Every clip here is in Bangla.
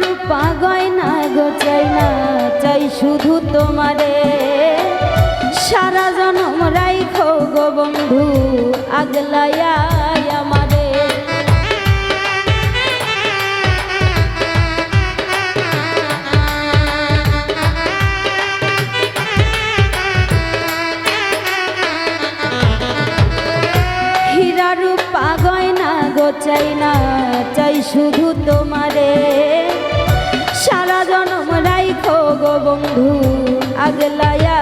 রূপা গয়না গো চাই না, চাই শুধু তোমারে। সারা জনম রাইখো গো বন্ধু আগলায়া আমারে। হীরা রূপা গয়না গো চাই না, চাই শুধু বন্ধু আগলায়া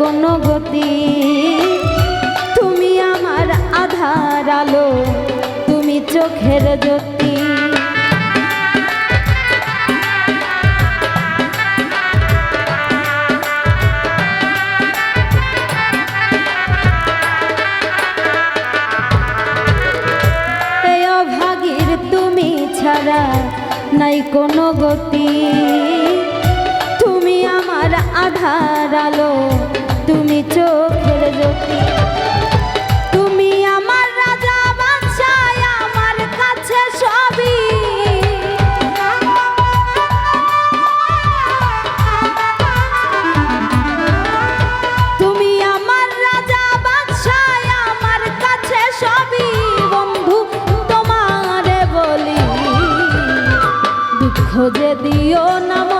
কোনো গতি। তুমি আমার আধার আলো তুমি চোখের জ্যোতি। তুমি ছাড়া নাই কোনো গতি। আমার আধার আলো, তুমি চোখের জ্যোতি। তুমি আমার কাছে সবই। তুমি আমার আমার কাছে সবই। বন্ধু বলি, দুঃখ যে দিও নাম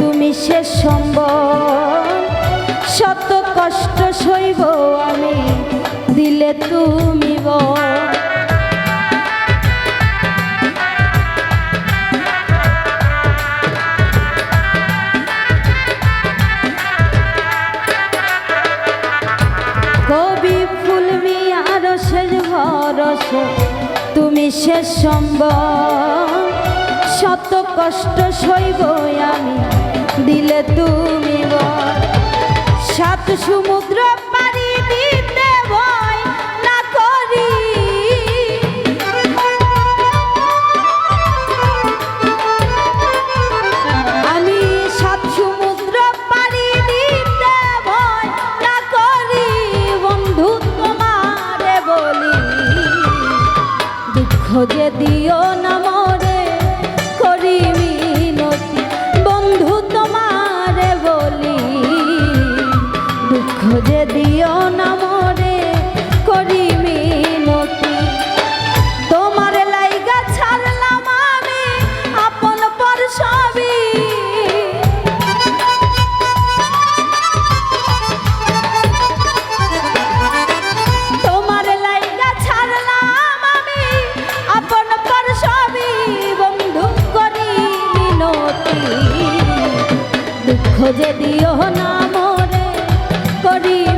তুমি শেষ সম্বল। শত কষ্ট সইব আমি দিলে তুমি বল। কবি তুমি শেষ শত কষ্ট সইব আমি, দিলে তুমি বল সাত সমুদ্র না করি। আমি সাত সমুদ্র না করি। বন্ধু বলি যে দিও না যে দিও না মোরে করি